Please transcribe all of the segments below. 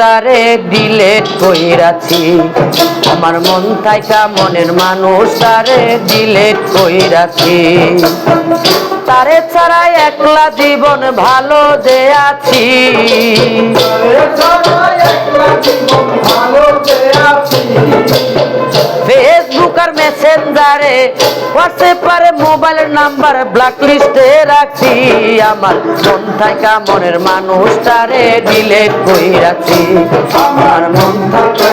মানুষটারে delete কইরাছি। আমার মন থাইকা মনের মানুষটারে ডিলেট কইরাছি। তারে ছাড়া একলা জীবন ভালো যে আছি। ফেসবুক আর মেসেঞ্জারে হোয়াটসঅ্যাপারে মোবাইলের নাম্বার ব্ল্যাক লিস্টে রাখছি। আমার মন থাকা মনের মানুষটারে ডিলেট কইরাছি আমার মন থাকা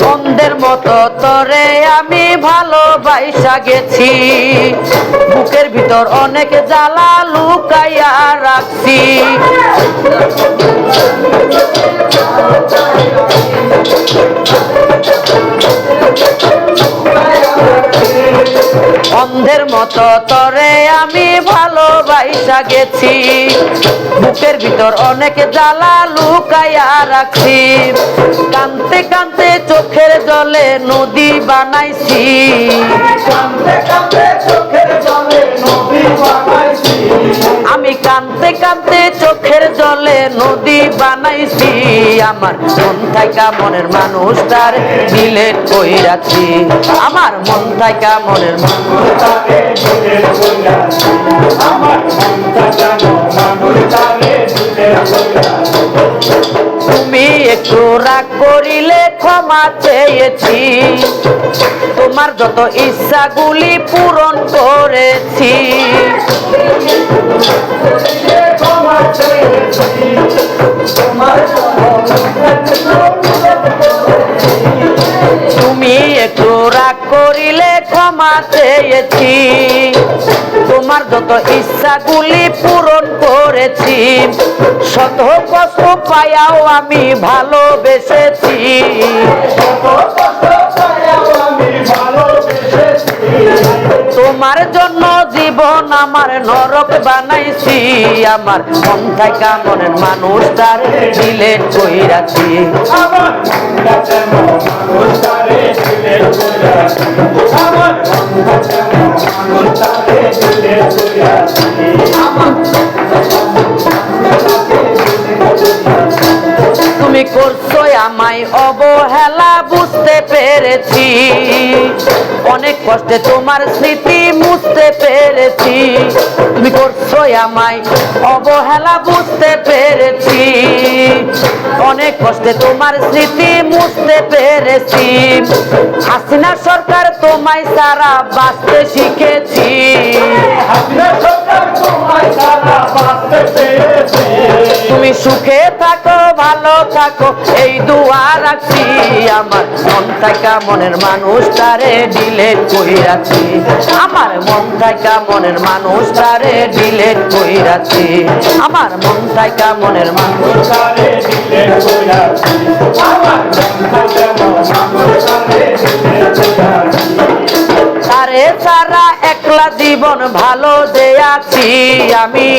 বন্ধের মতো তরে আমি ভালোবাসা গেছি। বুকের ভিতর অনেক জ্বালা লুকাইয়া রাখছি। অন্ধের মতো তরে আমি ভালোবাসা গেছি। বুকের ভিতর অনেক জ্বালা লুকাইয়া রাখছি। কানতে কানতে চোখের জলে নদী বানাইছি। আমি কানতে কানতে চোখের জলে নদী বানাইছি। আমার মন থাকা মনের মানুষটার ডিলেট কইরাছি। আমার মন থাকা মনের তুমি একটু রাগ করিলে ক্ষমা চেয়েছি। তোমার যত ইচ্ছাগুলি পূরণ করেছি। তুমি একটু করিলে ক্ষমা চেয়েছি। তোমার যত ইচ্ছাগুলি পূরণ করেছি, শত কষ্ট পায়াও আমি ভালোবেসেছি। তোমার জন্য জীবন আমার নরক বানাইছি, আমার মন থাকা মনের মানুষটার দিলে কইরাছি। তুমি করছ আমায় অব পেরেছি। অনেক কষ্টে তোমার স্মৃতি মুছতে পেরেছি। তুমি করছ আমায় অবহেলা বুঝতে পেরেছি। অনেক কষ্টে তোমার স্মৃতি মুছতে পেরেছি। হাসিনা সরকার তোমায় সারা বাঁচতে শিখেছি। তুমি সুখে থাকো ভালো থাকো, এই দুয়া রাখছি আমার। মন থাকা মনের মানুষটারে ডিলেট কইরাছি। আমার মন থাকা মনের মানুষটারে ডিলেট কইরাছি। আমার মন থাকা মনের মানুষ তারে সারা একলা জীবন ভালো আছি আমি।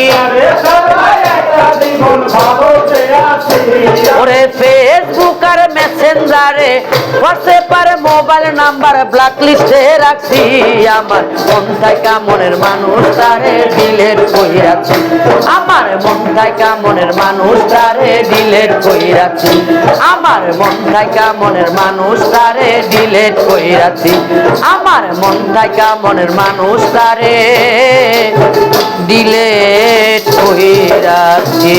ওরে ফেসবুক আর মেসেঞ্জারে হোয়াটসঅ্যাপারে মোবাইল নাম্বার ব্ল্যাক লিস্টে রাখছি। আমার মন থাকা মনের মানুষ তারে ডিলেট কইরাছি। আমার মন থাকা মনের মানুষ তারে ডিলেট কইরাছি। আমার মন থাকা মনের মানুষ তারে ডিলেট কইরাছি। আমার মন থাকা মনের মানুষ তারে ডিলেট কইরাছি।